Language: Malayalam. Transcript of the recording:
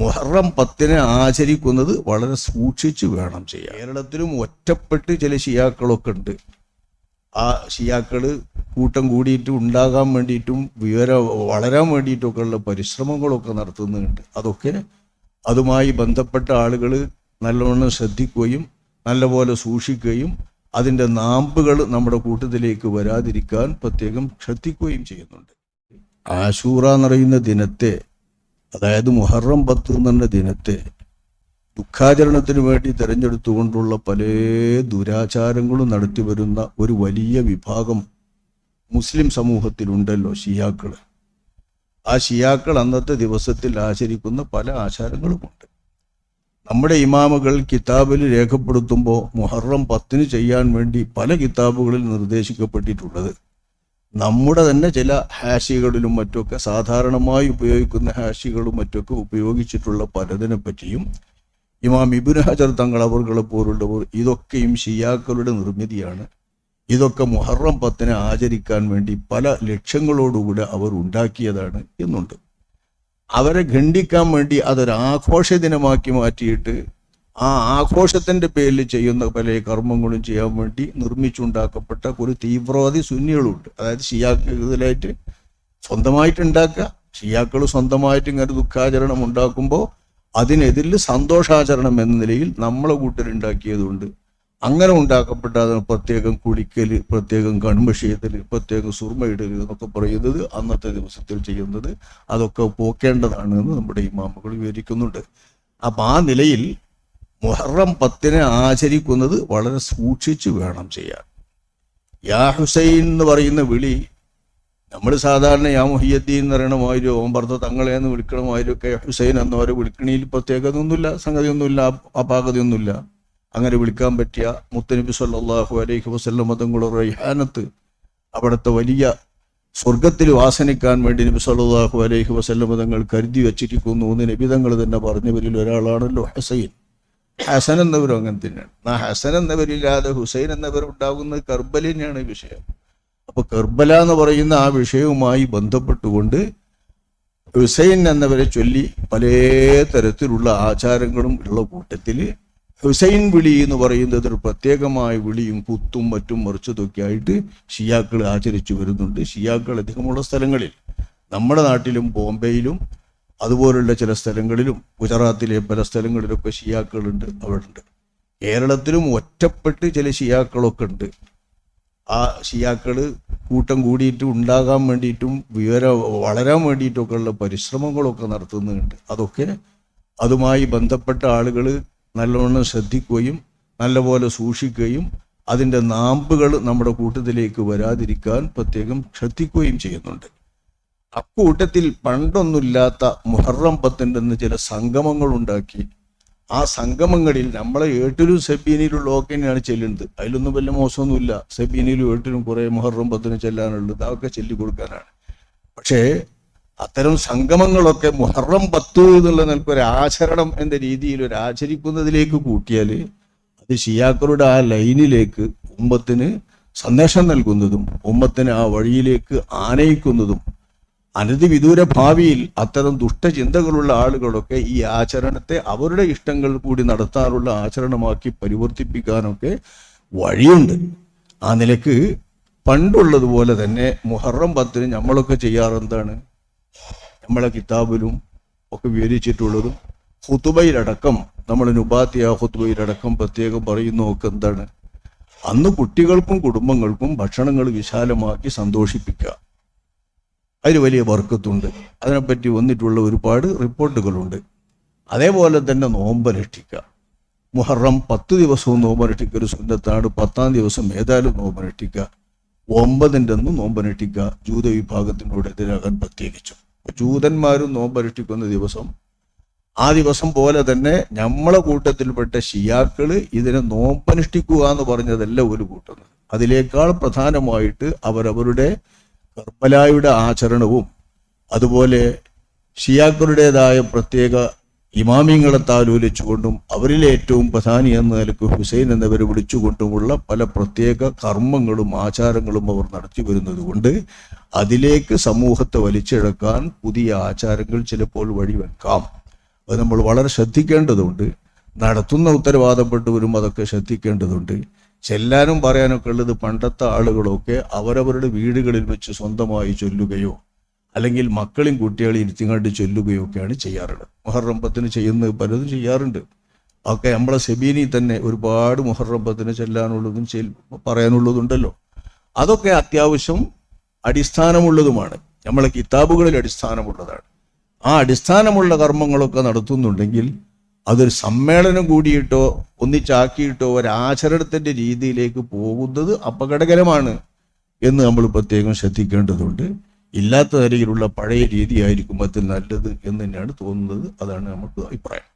മുഹറം പത്തിനെ ആചരിക്കുന്നത് വളരെ സൂക്ഷിച്ച് വേണം ചെയ്യാൻ. കേരളത്തിലും ഒറ്റപ്പെട്ട് ചില ഷിയാക്കളൊക്കെ ഉണ്ട്. ആ ഷിയാക്കൾ കൂട്ടം കൂടിയിട്ട് ഉണ്ടാകാൻ വേണ്ടിയിട്ടും വിവര വളരാൻ വേണ്ടിയിട്ടൊക്കെ ഉള്ള പരിശ്രമങ്ങളൊക്കെ നടത്തുന്നുണ്ട്. അതൊക്കെ അതുമായി ബന്ധപ്പെട്ട ആളുകൾ നല്ലവണ്ണം ശ്രദ്ധിക്കുകയും നല്ലപോലെ സൂക്ഷിക്കുകയും അതിന്റെ നാമ്പുകൾ നമ്മുടെ കൂട്ടത്തിലേക്ക് വരാതിരിക്കാൻ പ്രത്യേകം ശ്രദ്ധിക്കുകയും ചെയ്യുന്നുണ്ട്. ആശൂറ എന്ന് ദിനത്തെ അതായത് മുഹറം പത്ത് എന്ന ദിനത്തെ ദുഃഖാചരണത്തിന് വേണ്ടി തിരഞ്ഞെടുത്തുകൊണ്ടുള്ള പല ദുരാചാരങ്ങളും നടത്തി വരുന്ന ഒരു വലിയ വിഭാഗം മുസ്ലിം സമൂഹത്തിലുണ്ടല്ലോ ഷിയാക്കൾ. ആ ഷിയാക്കൾ അന്നത്തെ ദിവസത്തിൽ ആചരിക്കുന്ന പല ആചാരങ്ങളുമുണ്ട്. നമ്മുടെ ഇമാമുകൾ കിതാബിൽ രേഖപ്പെടുത്തുമ്പോൾ മുഹറം പത്തിന് ചെയ്യാൻ വേണ്ടി പല കിതാബുകളിൽ നിർദ്ദേശിക്കപ്പെട്ടിട്ടുള്ളത് നമ്മുടെ തന്നെ ചില ഹാഷികളിലും മറ്റുമൊക്കെ സാധാരണമായി ഉപയോഗിക്കുന്ന ഹാഷികളും മറ്റൊക്കെ ഉപയോഗിച്ചിട്ടുള്ള പലതിനെ പറ്റിയും ഇമാം ഇബുൻ ഹജർ തങ്ങൾ അവർകളെ പോലുള്ളവർ ഇതൊക്കെയും ഷിയാക്കളുടെ നിർമ്മിതിയാണ്. ഇതൊക്കെ മുഹറം പത്തിനെ ആചരിക്കാൻ വേണ്ടി പല ലക്ഷ്യങ്ങളോടുകൂടെ അവർ ഉണ്ടാക്കിയതാണ് എന്നുണ്ട്. അവരെ ഖണ്ഡിക്കാൻ വേണ്ടി അതൊരാഘോഷ ദിനമാക്കി മാറ്റിയിട്ട് ആ ആഘോഷത്തിന്റെ പേരിൽ ചെയ്യുന്ന പല കർമ്മങ്ങളും ചെയ്യാൻ വേണ്ടി നിർമ്മിച്ചുണ്ടാക്കപ്പെട്ട ഒരു തീവ്രവാദി സുന്നികളുണ്ട്. അതായത് ഷിയാക്കളിലായിട്ട് സ്വന്തമായിട്ട് ഉണ്ടാക്കുക. ഷിയാക്കൾ സ്വന്തമായിട്ട് ഇങ്ങനെ ദുഃഖാചരണം ഉണ്ടാക്കുമ്പോൾ അതിനെതിരിൽ സന്തോഷാചരണം എന്ന നിലയിൽ നമ്മളെ കൂട്ടരുണ്ടാക്കിയതുകൊണ്ട് അങ്ങനെ ഉണ്ടാക്കപ്പെട്ട അതിന് പ്രത്യേകം കുളിക്കൽ പ്രത്യേകം കൺമഷിയതൽ പ്രത്യേകം സുർമയിടൽ എന്നൊക്കെ പറയുന്നത് അന്നത്തെ ദിവസത്തിൽ ചെയ്യുന്നത്. അതൊക്കെ പോക്കേണ്ടതാണ് എന്ന് നമ്മുടെ ഇമാമുകൾ വിവരിക്കുന്നുണ്ട്. അപ്പം ആ നിലയിൽ മുഹറം പത്തിനെ ആചരിക്കുന്നത് വളരെ സൂക്ഷിച്ചു വേണം ചെയ്യാൻ. യാ ഹുസൈൻ എന്ന് പറയുന്ന വിളി നമ്മൾ സാധാരണ യാ മുഹിയദ്ദീൻ എന്ന് പറയണ മാതിരി ഓംബർത്ത തങ്ങളെ എന്ന് വിളിക്കണമാതിരി ഒക്കെ ഹുസൈൻ എന്നവരെ പ്രത്യേകത പ്രത്യേകതയൊന്നുമില്ല സംഗതിയൊന്നുമില്ല അപാകതയൊന്നുമില്ല. അങ്ങനെ വിളിക്കാൻ പറ്റിയ മുത്തനബി സല്ലല്ലാഹു അലൈഹി വസല്ലം തങ്ങളുടെ റൈഹാനത്ത് അവിടുത്തെ വലിയ സ്വർഗത്തിൽ വാസനിക്കാൻ വേണ്ടി നബി സല്ലല്ലാഹു അലൈഹി വസല്ലം തങ്ങൾ കരുതി വെച്ചിരിക്കുന്നു എന്ന് നബി തങ്ങൾ തന്നെ പറഞ്ഞവരിൽ ഒരാളാണല്ലോ ഹസൈൻ. ഹസൻ എന്നവരും അങ്ങനെ തന്നെയാണ്. ആ ഹസൻ എന്നവരില്ലാതെ ഹുസൈൻ എന്നവരുണ്ടാകുന്നത് കർബലിനെയാണ് വിഷയം. അപ്പൊ കർബല എന്ന് പറയുന്ന ആ വിഷയവുമായി ബന്ധപ്പെട്ടുകൊണ്ട് ഹുസൈൻ എന്നവരെ ചൊല്ലി പല തരത്തിലുള്ള ആചാരങ്ങളും ഉള്ള കൂട്ടത്തിൽ ഹുസൈൻ വിളി എന്ന് പറയുന്നത് ഒരു പ്രത്യേകമായ വിളിയും കുത്തും മറ്റും മറിച്ചതൊക്കെ ആയിട്ട് ഷിയാക്കൾ ആചരിച്ചു വരുന്നുണ്ട്. ഷിയാക്കൾ അധികമുള്ള സ്ഥലങ്ങളിൽ നമ്മുടെ നാട്ടിലും ബോംബെയിലും അതുപോലുള്ള ചില സ്ഥലങ്ങളിലും ഗുജറാത്തിലെ പല സ്ഥലങ്ങളിലൊക്കെ ഷിയാക്കളുണ്ട് അവിടെ ഉണ്ട് കേരളത്തിലും ഒറ്റപ്പെട്ട് ചില ഷിയാക്കളൊക്കെ ഉണ്ട്. ആ ഷിയാക്കൾ കൂട്ടം കൂടിയിട്ട് ഉണ്ടാകാൻ വേണ്ടിയിട്ടും വിവര വളരാൻ വേണ്ടിയിട്ടൊക്കെ ഉള്ള പരിശ്രമങ്ങളൊക്കെ നടത്തുന്നുണ്ട്. അതൊക്കെ അതുമായി ബന്ധപ്പെട്ട ആളുകൾ നല്ലവണ്ണം ശ്രദ്ധിക്കുകയും നല്ലപോലെ സൂക്ഷിക്കുകയും അതിന്റെ നാമ്പുകൾ നമ്മുടെ കൂട്ടത്തിലേക്ക് വരാതിരിക്കാൻ പ്രത്യേകം ശ്രദ്ധിക്കുകയും ചെയ്യുന്നുണ്ട്. അക്കൂട്ടത്തിൽ പണ്ടൊന്നുമില്ലാത്ത മുഹറം പത്തിന്റെ ചില സംഗമങ്ങൾ ഉണ്ടാക്കി ആ സംഗമങ്ങളിൽ നമ്മളെ ഏട്ടിലും സെബീനിലും ലോക്കനെയാണ് ചെല്ലുന്നത്. അതിലൊന്നും വലിയ മോശമൊന്നുമില്ല. സെബീനിലും ഏട്ടിലും കുറേ മുഹറം പത്തിനും ചെല്ലാനുള്ളത് അതൊക്കെ ചൊല്ലി കൊടുക്കാനാണ്. പക്ഷേ അത്തരം സംഗമങ്ങളൊക്കെ മുഹറം പത്ത് എന്നുള്ള നിലക്കൊരു ആചരണം എന്ന രീതിയിൽ ഒരു ആചരിക്കുന്നതിലേക്ക് കൂട്ടിയാൽ അത് ഷിയാക്കളുടെ ആ ലൈനിലേക്ക് ഉമ്മത്തിന് സന്ദേശം നൽകുന്നതും ഉമ്മത്തിന് ആ വഴിയിലേക്ക് ആനയിക്കുന്നതും അനധി വിദൂര ഭാവിയിൽ അത്തരം ദുഷ്ടചിന്തകളുള്ള ആളുകളൊക്കെ ഈ ആചരണത്തെ അവരുടെ ഇഷ്ടങ്ങൾ കൂടി നടത്താറുള്ള ആചരണമാക്കി പരിവർത്തിപ്പിക്കാനൊക്കെ വഴിയുണ്ട്. ആ നിലയ്ക്ക് പണ്ടുള്ളതുപോലെ തന്നെ മുഹറം പത്തിന് നമ്മളൊക്കെ ചെയ്യാറെന്താണ്? നമ്മളെ കിതാബിലും ഒക്കെ വിവരിച്ചിട്ടുള്ളതും ഹുത്തുബയിലടക്കം നമ്മൾ നുബാത്തിയ ഹുത്തുബയിലടക്കം പ്രത്യേകം പറയുന്നതൊക്കെ എന്താണ്? അന്ന് കുട്ടികൾക്കും കുടുംബങ്ങൾക്കും ഭക്ഷണങ്ങൾ വിശാലമാക്കി സന്തോഷിപ്പിക്കുക. അതിന് വലിയ വർക്കത്തുണ്ട്. അതിനെപ്പറ്റി വന്നിട്ടുള്ള ഒരുപാട് റിപ്പോർട്ടുകളുണ്ട്. അതേപോലെ തന്നെ നോമ്പനുഷ്ഠിക്കുക മുഹറം പത്ത് ദിവസവും നോമ്പനുഷ്ഠിക്കുക ഒരു സുന്നത്താണ് പത്താം ദിവസം ഏതായാലും നോമ്പനുഷ്ഠിക്കുക ഒമ്പതിന്റെ അന്നും നോമ്പനുഷ്ഠിക്കുക ജൂത വിഭാഗത്തിനോട് എതിരാകാൻ പ്രത്യേകിച്ചു. ജൂതന്മാരും നോമ്പനുഷ്ഠിക്കുന്ന ദിവസം ആ ദിവസം പോലെ തന്നെ നമ്മളെ കൂട്ടത്തിൽപ്പെട്ട ഷിയാക്കൾ ഇതിനെ നോമ്പനുഷ്ഠിക്കുക എന്ന് പറഞ്ഞതല്ല ഒരു കൂട്ടുന്നത് അതിനേക്കാൾ പ്രധാനമായിട്ട് അവരവരുടെ കർബലായുടെ ആചരണവും അതുപോലെ ഷിയാക്കളുടേതായ പ്രത്യേക ഇമാമിങ്ങളെ താലോലിച്ചുകൊണ്ടും അവരിലെ ഏറ്റവും പ്രധാനി എന്ന നിലയ്ക്ക് ഹുസൈൻ എന്നിവരെ വിളിച്ചുകൊണ്ടുമുള്ള പല പ്രത്യേക കർമ്മങ്ങളും ആചാരങ്ങളും അവർ നടത്തി വരുന്നത് കൊണ്ട് അതിലേക്ക് സമൂഹത്തെ വലിച്ചിഴക്കാൻ പുതിയ ആചാരങ്ങൾ ചിലപ്പോൾ വഴിവെക്കാം. അത് നമ്മൾ വളരെ ശ്രദ്ധിക്കേണ്ടതുണ്ട്. നടത്തുന്ന ഉത്തരവാദപ്പെട്ടവരും അതൊക്കെ ശ്രദ്ധിക്കേണ്ടതുണ്ട്. ചെല്ലാനും പറയാനൊക്കെ ഉള്ളത് പണ്ടത്തെ ആളുകളൊക്കെ അവരവരുടെ വീടുകളിൽ വെച്ച് സ്വന്തമായി ചൊല്ലുകയോ അല്ലെങ്കിൽ മക്കളും കുട്ടികളെയും ഇരുത്തിങ്ങാണ്ട് ചൊല്ലുകയോ ഒക്കെയാണ് ചെയ്യാറുള്ളത്. മുഹറം ചെയ്യുന്ന പലതും ചെയ്യാറുണ്ട്. ഒക്കെ നമ്മളെ സെബീനി തന്നെ ഒരുപാട് മുഹറം പത്തിന് ചെല്ലാനുള്ളതും പറയാനുള്ളതുണ്ടല്ലോ. അതൊക്കെ അത്യാവശ്യം അടിസ്ഥാനമുള്ളതുമാണ്. നമ്മളെ കിതാബുകളിൽ അടിസ്ഥാനമുള്ളതാണ്. ആ അടിസ്ഥാനമുള്ള കർമ്മങ്ങളൊക്കെ നടത്തുന്നുണ്ടെങ്കിൽ അതൊരു സമ്മേളനം കൂടിയിട്ടോ ഒന്നിച്ചാക്കിയിട്ടോ ഒരാചരണത്തിന്റെ രീതിയിലേക്ക് പോകുന്നത് അപകടകരമാണ് എന്ന് നമ്മൾ പ്രത്യേകം ശ്രദ്ധിക്കേണ്ടതുണ്ട്. ഇല്ലാത്ത നിലയിലുള്ള പഴയ രീതിയായിരിക്കും അതിൽ നല്ലത് എന്ന് തന്നെയാണ് തോന്നുന്നത്. അതാണ് നമുക്ക് അഭിപ്രായം.